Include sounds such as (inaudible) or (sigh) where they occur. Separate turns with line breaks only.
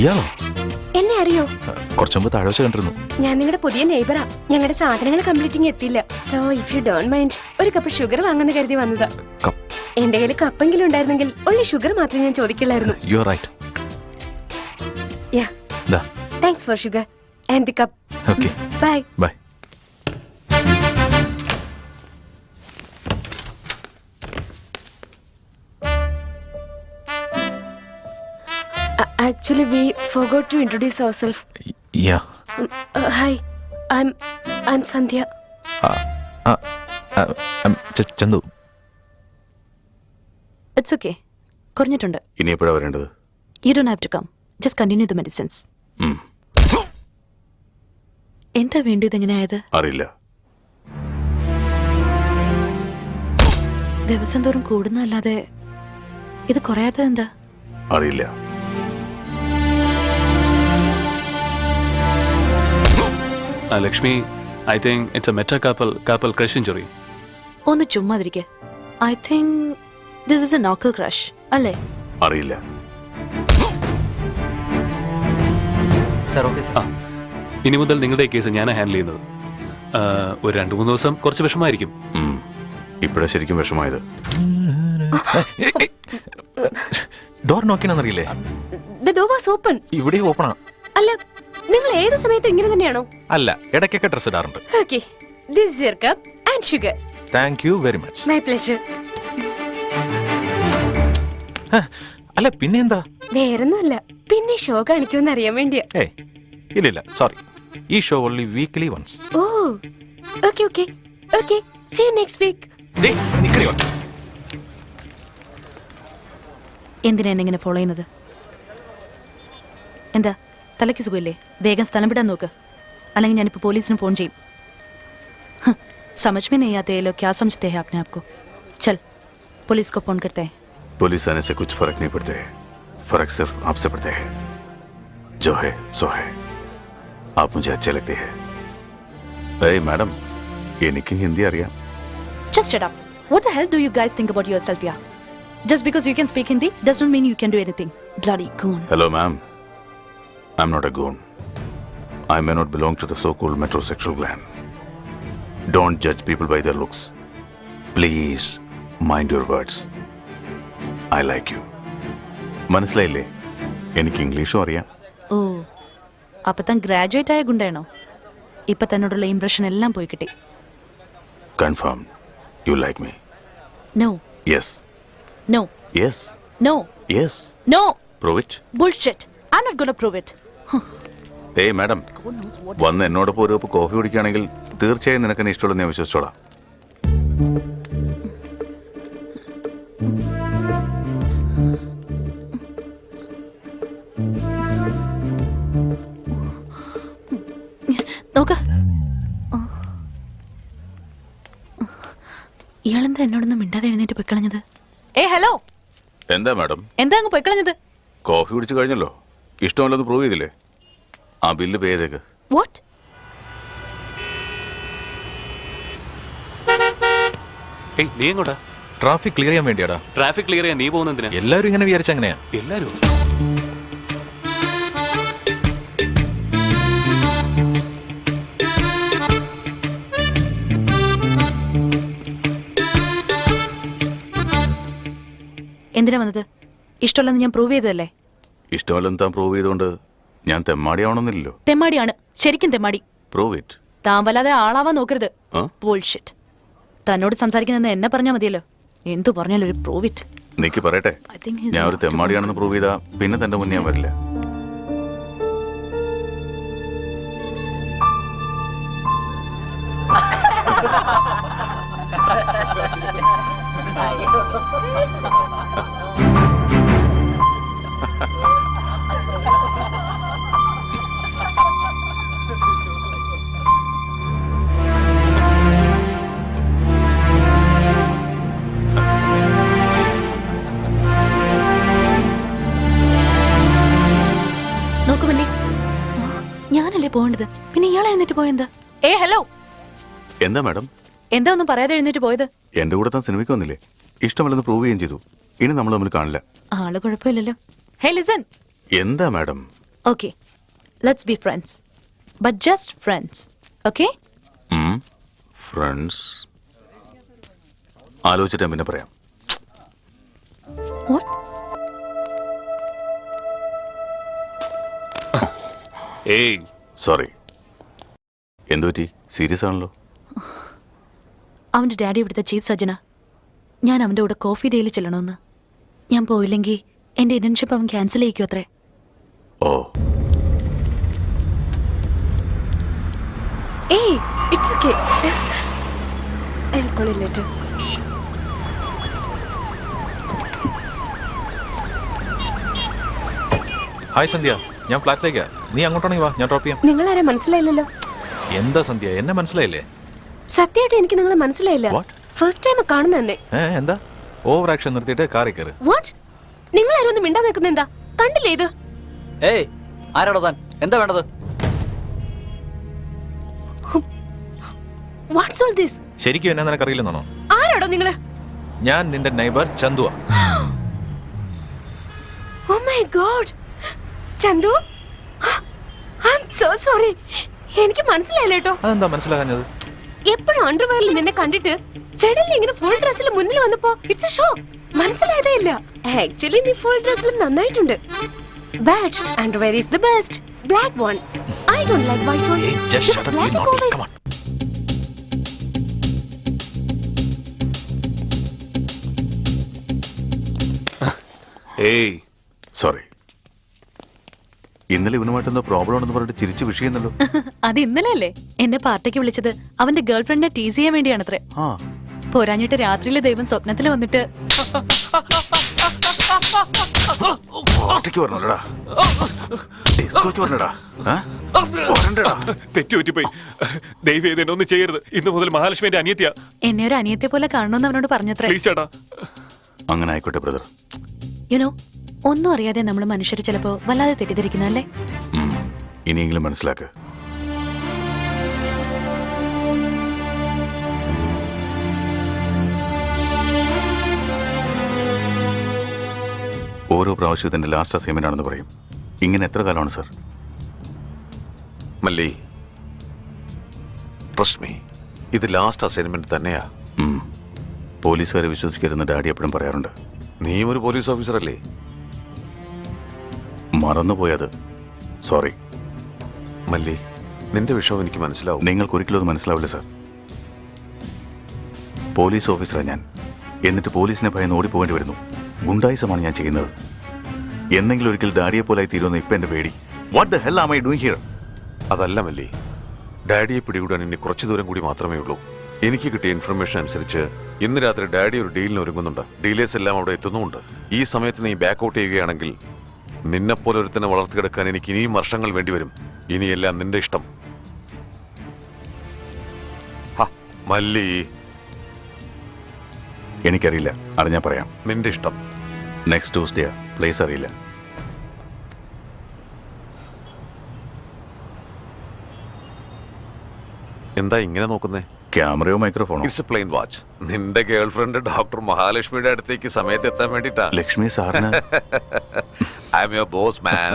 ഇയാളോ
എന്നെ അറിയോ?
കുറച്ചു മുമ്പ് താഴെ വെച്ച് കണ്ടിരുന്നു.
ഞാൻ നിങ്ങളുടെ പുതിയ നെയ്ബറാ ഞങ്ങളുടെ സാധനങ്ങൾ കംപ്ലീറ്റിംഗ് എത്തിയില്ല. So if you don't mind ഒരു കപ്പ് ഷുഗർ വാങ്ങുന്ന കരുതി വന്നതാ. എന്റെ കയ്യിൽ കപ്പെങ്കിലും ഉണ്ടായിരുന്നെങ്കിൽ ഉള്ളി ഷുഗർ മാത്രമേ ഞാൻ ചോദിക്കില്ലായിരുന്നു you
are
right ya thanks for sugar and
the
cup
okay
bye bye actually we forgot to introduce
our
self ya hi I'm I'm Sandhya
Chandu
it's okay കുറഞ്ഞിട്ടുണ്ട്.
ഇനി എപ്പോഴാണ് വരേണ്ടത്?
You don't have to come just continue the medicines
um,
എന്താ ഇതെങ്ങനെ ആയത്?
അറിയില്ല.
ദിവസം തോറും കൂടുന്നതല്ലാതെ ഇത് കുറയാത്തത് എന്താ
അറിയില്ല.
Uh, I think it's a metacarpal carpal crush injury
ഒന്ന് ചുമ്മാതിരിക്കെ I think this is a knuckle crush അല്ലേ
അറിയില്ല
സാർ ഓക്കെ സാർ
ഇനി മുതൽ നിങ്ങളുടെ കേസ് ഞാനാണ് ഹാൻഡിൽ ചെയ്യുന്നത് ആ, ഒരു രണ്ട് മൂന്ന് ദിവസം കുറച്ച് വിഷമായിരിക്കും
ഇപ്പോഴാണ് ഇപ്പോഴാ ശരിക്കും വിഷമായത്
ഡോർ നോക്കിയാണെന്നറിയില്ലേ
ദ ഡോർ വാസ് ഓപ്പൺ
ഇവിടെ ഓപ്പണാ
അല്ല നിങ്ങൾ ഏത് സമയത്തും ഇങ്ങനെ തന്നെയാണോ?
അല്ല ഇടയ്ക്കൊക്കെ ഡ്രസ് ഇടാറുണ്ട്.
Okay this your cup and sugar
thank you very much
my pleasure
അല്ല പിന്നെ എന്താ
വേറൊന്നുമല്ല. പിന്നെ ഷോ കാണിക്കുമെന്ന് അറിയാൻ വേണ്ടിയാ.
ഇല്ല ഇല്ല സോറി ഈ show only weekly once
oh okay okay okay see you next week
എന്തിനാ എന്നെ ഇങ്ങനെ ഫോളോ ചെയ്യുന്നത്? എന്താ തലയ്ക്ക് സുഖമില്ലേ? വേഗം സ്ഥലം വിടാൻ നോക്ക് അല്ലെങ്കിൽ ഞാനിപ്പോൾ പോലീസിന് ഫോൺ ചെയ്യും ഹ്, समझ में नहीं आते ये लोग क्या समझते हैं अपने आप को चल पुलिस को फोन करते हैं
पुलिस आने से कुछ फर्क नहीं पड़ते फर्क सिर्फ आपसे पड़ते हैं जो है सो है आप मुझे अच्छे लगते हैं अरे मैडम എനിക്ക് ഹിന്ദി അറിയാം
Just shut up. What the hell do you guys think about yourself, yeah? Just because you can speak Hindi doesn't mean you can do anything. Bloody goon.
Hello ma'am I'm not a gone may not belong to the so called metrosexual gland. Don't judge people by their looks. Please mind your words. I like you. മനസ്സിലായില്ലേ? എനിക്ക് ഇംഗ്ലീഷും അറിയാം.
ഓ അപ്പൊ താൻ graduate ആയ ഗുണ്ടാണോ ഇപ്പൊ തന്നോടുള്ള impression എല്ലാം പോയി കിട്ടി.
Confirm you like me
no
yes
no
yes
no
yes
no
prove it
bullshit I not gonna prove it
ഏയ് മാഡം വന്ന് എന്നോടൊപ്പം ഒരു കപ്പ് കോഫി കുടിക്കുകയാണെങ്കിൽ തീർച്ചയായും നിനക്ക് എന്നെ ഇഷ്ടമുള്ള ഞാൻ വിശ്വസിച്ചോളാം.
ഇയാളെന്താ എന്നോടൊന്നും മിണ്ടാതെ എഴുന്നേറ്റ് പൊയ്ക്കളഞ്ഞത് ഏ ഹലോ.
എന്താ മാഡം?
എന്താ അങ്ങ് പൊയ്ക്കളഞ്ഞത്
കോഫി കുടിച്ചു കഴിഞ്ഞല്ലോ. ഇഷ്ടമല്ലെന്ന് പ്രൂവ് ചെയ്തില്ലേ? ആ ബില്ല് പേ ചെയ്തേക്ക്.
വാട്ട്
ഏയ് നീ എങ്ങോട്ടാ?
ട്രാഫിക് ക്ലിയർ ചെയ്യാൻ വേണ്ടിയാടാ.
ട്രാഫിക് ക്ലിയർ ചെയ്യാൻ നീ പോകുന്ന എന്തിനാ?
എല്ലാവരും ഇങ്ങനെ വിചാരിച്ച അങ്ങനെയാ.
എല്ലാരും
എന്തിനാ വന്നത്? ഇഷ്ടമല്ലെന്ന് ഞാൻ പ്രൂവ് ചെയ്തതല്ലേ?
ഇഷ്ടമല്ലെന്ന് താൻ പ്രൂവ് ചെയ്തുകൊണ്ട് ഞാൻ തെമ്മാടിയാവണമെന്നില്ലല്ലോ
തെമ്മാടിയാണ്. ശരിക്കും തെമ്മാടി.
പ്രൂവ് ഇറ്റ്
താൻ വല്ലാതെ ആളാവാൻ നോക്കരുത്.
ആ?
ബുൾഷിറ്റ് തന്നോട് സംസാരിക്കുന്ന എന്നെ പറഞ്ഞാൽ മതിയല്ലോ. എന്തു പറഞ്ഞാലും ഒരു പ്രൂവ് ഇറ്റ്
നിക്ക് പറയട്ടെ. ഞാൻ ഒരു തെമ്മാടിയാണെന്ന് പ്രൂവ് ചെയ്താ പിന്നെ തന്റെ മുന്നേ ഞാൻ വരില്ല. (laughs)
എഴുന്നേറ്റ് പോയെന്താ? ഏ ഹലോ.
എന്താ മാഡം?
എന്താ ഒന്നും പറയാതെ എഴുന്നേറ്റ് പോയത്?
എന്റെ കൂടെ താൻ സിനിമയ്ക്ക് വന്നില്ലേ? ഇഷ്ടമല്ലെന്ന് പ്രൂവ് ചെയ്യുകയും ചെയ്തു. ഇനി നമ്മൾ തമ്മിൽ കാണില്ല.
ആൾ കുഴപ്പമില്ലല്ലോ. Hey listen.
എന്താ madam?
Okay. Let's be friends but just friends okay?
Friends. ആലോചിച്ചിട്ട് പിന്നെ പറയാം.
വാട്ട്
ഏയ്.
സോറി. എന്തു പറ്റി? സീരിയസ് ആണല്ലോ.
അവന്റെ ഡാഡി ഇവിടുത്തെ ചീഫ് സജ്ജന ഞാൻ അവന്റെ കൂടെ കോഫി ഡേയിൽ ചെല്ലണമെന്ന് ഞാൻ പോയില്ലെങ്കിൽ എന്റെ ഇന്റേൺഷിപ്പ് അവൻ ക്യാൻസൽ ചെയ്യിക്കും അത്രേ.
ഓ.
ഏയ് it's okay I will call you later
hi Sandhya ഞാൻ ഫ്ലാറ്റിലേക്കാ നീ അങ്ങോട്ടാണെങ്കിൽ വാ. ഞാൻ ഡ്രോപ്പ് ചെയ്യാം.
നിങ്ങളാരെ? മനസ്സിലായില്ലല്ലോ.
എന്താ സന്ധ്യ? എന്നെ മനസ്സിലായില്ലേ?
സത്യമായിട്ട് എനിക്ക് നിങ്ങളെ മനസ്സിലായില്ല. ഫസ്റ്റ് ടൈം കാണുന്ന തന്നെ
എന്താ? ഓവർ ആക്ഷൻ നിർത്തിയിട്ട് കാറി കയറി.
വാട്ട് നിങ്ങൾ ആരും ഒന്ന് മിണ്ടാ നിൽക്കുന്ന എന്താ? കണ്ടില്ലേ ഇത്?
ഏയ് ആരാടോ താൻ? എന്താ വേണ്ടത്?
വാട്ട്സ് ഓൾ ദിസ്
ശരിക്കും എന്നെ നിനക്ക് അറിയില്ലെന്നാണോ?
ആരാടോ നിങ്ങൾ?
ഞാൻ നിന്റെ നൈബർ ചന്തുവാ.
Oh my god Chandu? I am so sorry എനിക്ക് മനസ്സിലായില്ല കേട്ടോ.
അതെന്താ മനസ്സിലാകാഞ്ഞത്?
എപ്പോഴും അണ്ടർവെയറിൽ നിന്നെ കണ്ടിട്ട് സഡൻലി ഇങ്ങനെ ഫുൾ ഡ്രസ്സിൽ മുന്നിൽ വന്നപ്പോ ഇറ്റ്സ് എ ഷോ മനസ്സിലായതേ ഇല്ല. ആക്ച്വലി നീ ഫുൾ ഡ്രസ്സിലും നന്നായിട്ടുണ്ട്. But underwear is the
best black one I don't like white one.
ഏയ്
സോറി ഇന്നലെ ഇവനുമായിട്ട് എന്തോ പ്രോബ്ലം ഉണ്ടെന്ന് പറഞ്ഞിട്ട് ചിരിച്ചു വിഷയുന്നല്ലോ (laughs)
അത് ഇന്നലെ അല്ലേ എന്നെ പാർട്ടിക്ക് വിളിച്ചത് അവന്റെ ഗേൾഫ്രണ്ടിനെ ടീസ് ചെയ്യാൻ വേണ്ടിയാണത്രേ.
ആ.
പോരാഞ്ഞിട്ട് രാത്രിയിലെ ദൈവം സ്വപ്നത്തിൽ വന്നിട്ട്
പാർട്ടിക്ക് വരണോടാ. ഡിസ്കോക്ക് വരണടാ. വരണ്ടടാ.
തെറ്റു പറ്റിപ്പോയി ദൈവം എന്നെ ഒന്നും ചെയ്യരുത്. ഇന്ന് മുതൽ മഹാലക്ഷ്മിന്റെ അനിയത്തിയാ.
എന്നെ ഒരു അനിയത്തെ പോലെ കാണണമെന്ന് അവനോട് പറഞ്ഞത്രേ.
പ്ലീസ് ചേട്ടാ.
അങ്ങനെ ആയിക്കോട്ടെ ബ്രദർ
യുനോ ഒന്നും അറിയാതെ നമ്മൾ മനുഷ്യർ ചിലപ്പോ വല്ലാതെ തെറ്റിദ്ധരിക്കുന്നല്ലേ
ഇനിയെങ്കിലും മനസ്സിലാക്ക്. ഓരോ പ്രാവശ്യവും ഇതിന്റെ ലാസ്റ്റ് അസൈൻമെന്റ് ആണെന്ന് പറയും. ഇങ്ങനെ എത്ര കാലമാണ് സർ
മല്ലി റശ്മി ഇത് ലാസ്റ്റ് അസൈൻമെന്റ് തന്നെയാ.
പോലീസുകാരെ വിശ്വസിക്കരുതെന്ന് ഡാഡി എപ്പോഴും പറയാറുണ്ട്.
നീയും ഒരു പോലീസ് ഓഫീസർ അല്ലേ
മറന്നുപോയത്. സോറി.
മല്ലി നിന്റെ വിഷയം എനിക്ക് മനസ്സിലാവും.
നിങ്ങൾക്ക് ഒരിക്കലും അത് മനസ്സിലാവില്ല സാർ. പോലീസ് ഓഫീസറാണ് ഞാൻ. എന്നിട്ട് പോലീസിനെ ഭയന്ന് ഓടിപ്പോകേണ്ടി വരുന്നു. ഗുണ്ടായിസമാണ് ഞാൻ ചെയ്യുന്നത്. എന്നെങ്കിലും ഒരിക്കൽ ഡാഡിയെ പോലായി തീരുമെന്ന് ഇപ്പം എന്റെ പേടി. What the hell am I doing here
അതല്ല മല്ലി. ഡാഡിയെ പിടികൂടാൻ ഇനി കുറച്ച് ദൂരം കൂടി മാത്രമേ ഉള്ളൂ. എനിക്ക് കിട്ടിയ ഇൻഫർമേഷൻ അനുസരിച്ച് ഇന്ന് രാത്രി ഡാഡി ഒരു ഡീലിന് ഒരുങ്ങുന്നുണ്ട്. ഡീലേഴ്സ് എല്ലാം അവിടെ എത്തുന്നുമുണ്ട്. ഈ സമയത്ത് നീ ബാക്ക് ഔട്ട് ചെയ്യുകയാണെങ്കിൽ നിന്നെപ്പോലെ ഒരുത്തനെ വളർത്തിയെടുക്കാൻ എനിക്ക് ഇനിയും വർഷങ്ങൾ വേണ്ടിവരും. ഇനിയെല്ലാം നിന്റെ ഇഷ്ടം. മല്ലി.
എനിക്കറിയില്ല. അറിഞ്ഞാൽ പറയാം.
നിന്റെ ഇഷ്ടം.
നെക്സ്റ്റ് ട്യൂസ്ഡേ പ്ലേസ് അറിയില്ല.
എന്താ ഇങ്ങനെ നോക്കുന്നേ?
ക്യാമറയോ മൈക്രോഫോണോ?
ഇറ്റ്സ് എ പ്ലെയിൻ വാച്ച് നിന്റെ ഗേൾഫ്രണ്ട് ഡോക്ടർ മഹാലക്ഷ്മിയുടെ അടുത്തേക്ക് സമയത്ത് എത്താൻ വേണ്ടിട്ടാ
ലക്ഷ്മി സാറിന്?
I'm your boss man